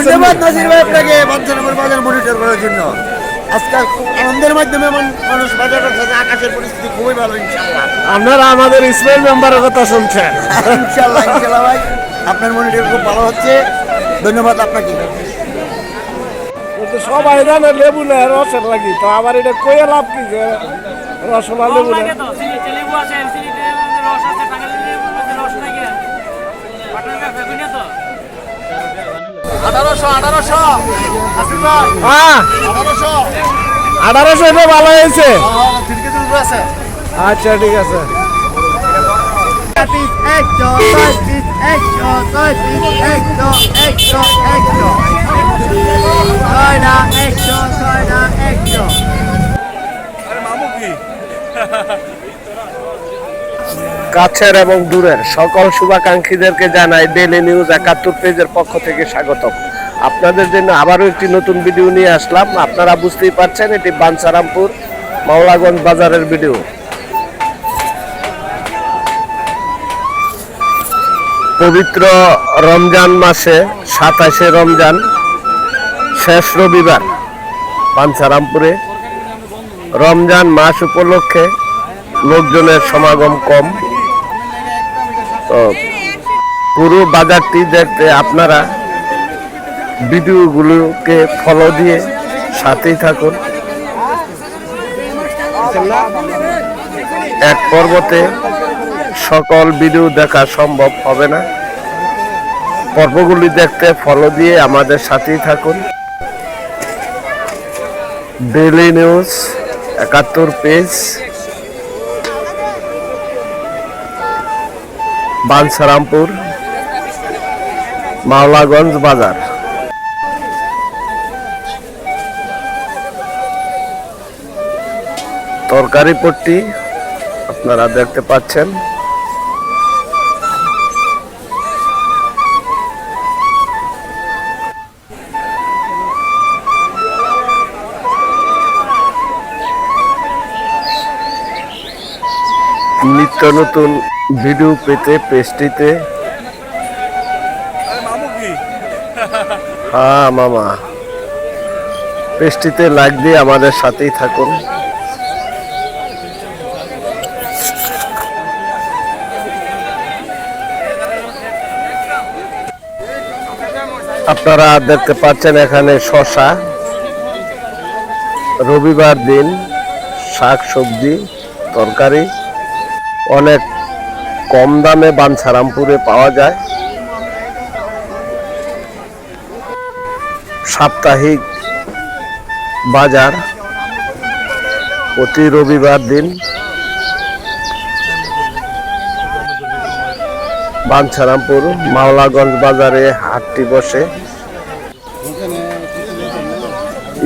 ধন্যবাদ নাসির ভাই আপনাকে বাঞ্ছানগর বাজার মনিটর করার জন্য। আজকাল খুব আনন্দের মাধ্যমে মান- মানুষ বাজার করতেছে আকাশের পরিস্থিতি খুবই ভালো ইনশাল্লাহ আপনারা আমাদের ইসমাইল মেম্বারের কথা শুনছেন। ইনশাল্লাহ ইনশাল্লাহ ভাই আপনার মনিটর খুব ভালো হচ্ছে। ধন্যবাদ আপনাকে। সবাই জানে লেবু নেয় রসের লাগি। তো আবার এটা কয়ে লাভ কি যে রসলা লেবু নেয়? রস আছে রস লাগে। আঠারোশো আঠারোশো। আসিফ ভাই হ্যাঁ এটা ভালো হয়েছে। উপরে আছে। আচ্ছা ঠিক আছে। কাছের এবং দূরের সকল শুভাকাঙ্ক্ষীদেরকে জানাই ডেলি নিউজ একাত্তর পেজের পক্ষ থেকে স্বাগতম। আপনাদের জন্য আবারও একটি নতুন ভিডিও নিয়ে আসলাম। আপনারা বুঝতেই পারছেন, এটি বাঞ্ছারামপুর মাওলাগঞ্জ বাজারের ভিডিও পবিত্র রমজান মাসে, সাতাশে রমজান, শেষ রবিবার বাঞ্ছারামপুরে রমজান মাস উপলক্ষে লোকজনের সমাগম কম। তো পুরো বাজারটি দেখতে আপনারা ভিডিওগুলোকে ফলো দিয়ে সাথেই থাকুন। এক পর্বতে সকল ভিডিও দেখা সম্ভব হবে না। পর্বগুলি দেখতে ফলো দিয়ে আমাদের সাথেই থাকুন। ডেইলি নিউজ একাত্তর পেজ বানসারামপুর, মাওলাগঞ্জ বাজার। তরকারি পট্টি আপনারা দেখতে পাচ্ছেন। নিত্য নতুন ভিডিও পেতে পেজটিতে। হ্যাঁ মামা। পেজটিতে লাইক দিয়ে আমাদের সাথেই থাকুন। আপনারা দেখতে পাচ্ছেন এখানে শশা। রবিবার দিন শাক সবজি তরকারি অনেক কম দামে বাঞ্ছারামপুরে পাওয়া যায়। সাপ্তাহিক বাজার প্রতি রবিবার দিন বাঞ্ছারামপুর মাওলাগঞ্জ বাজারে হাটটি বসে।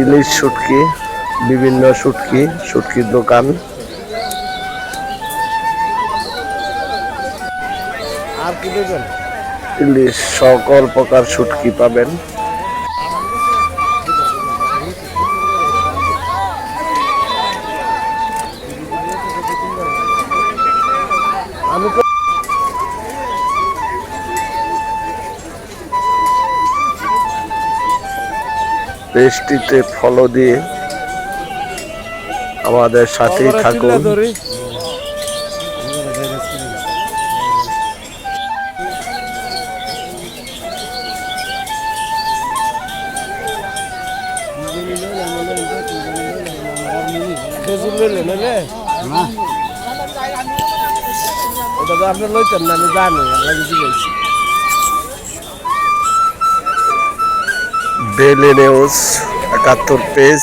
ইলিশ শুটকি বিভিন্ন শুটকি শুটকির দোকান। আর কি দেবেন? ইলিশ সকল প্রকার শুটকি পাবেন। পেজটিতে ফলো দিয়ে আমাদের সাথেই থাকুন। তো লইতেন না আমি জানি ডেলি নিউজ একাত্তর পেজ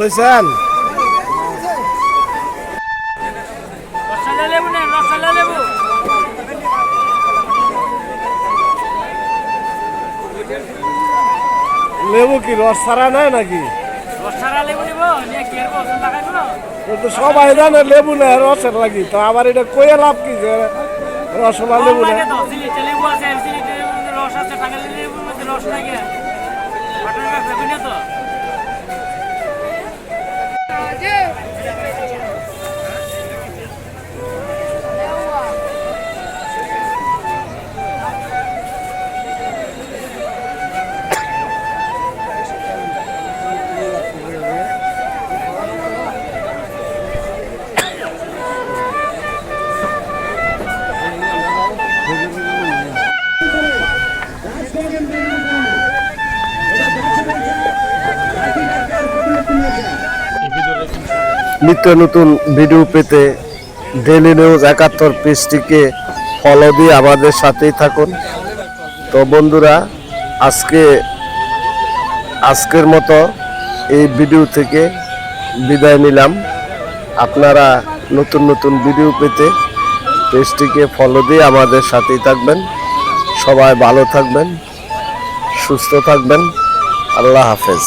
লইছেন লেবু কি রস ছাড়া নেয় নাকি? কিন্তু সবাই জানে লেবু নেয় রসের লাগি। তো আবার এটা কয়ে লাভ কি যে রসলা লেবু রস আছে নিত্য নতুন ভিডিও পেতে ডেলি নিউজ একাত্তর পেজটিকে ফলো দিয়ে আমাদের সাথেই থাকুন। তো বন্ধুরা, আজকে, আজকের মতো এই ভিডিও থেকে বিদায় নিলাম। আপনারা নতুন নতুন ভিডিও পেতে পেজটিকে ফলো দিয়ে আমাদের সাথেই থাকবেন। সবাই ভালো থাকবেন, সুস্থ থাকবেন। আল্লাহ হাফেজ।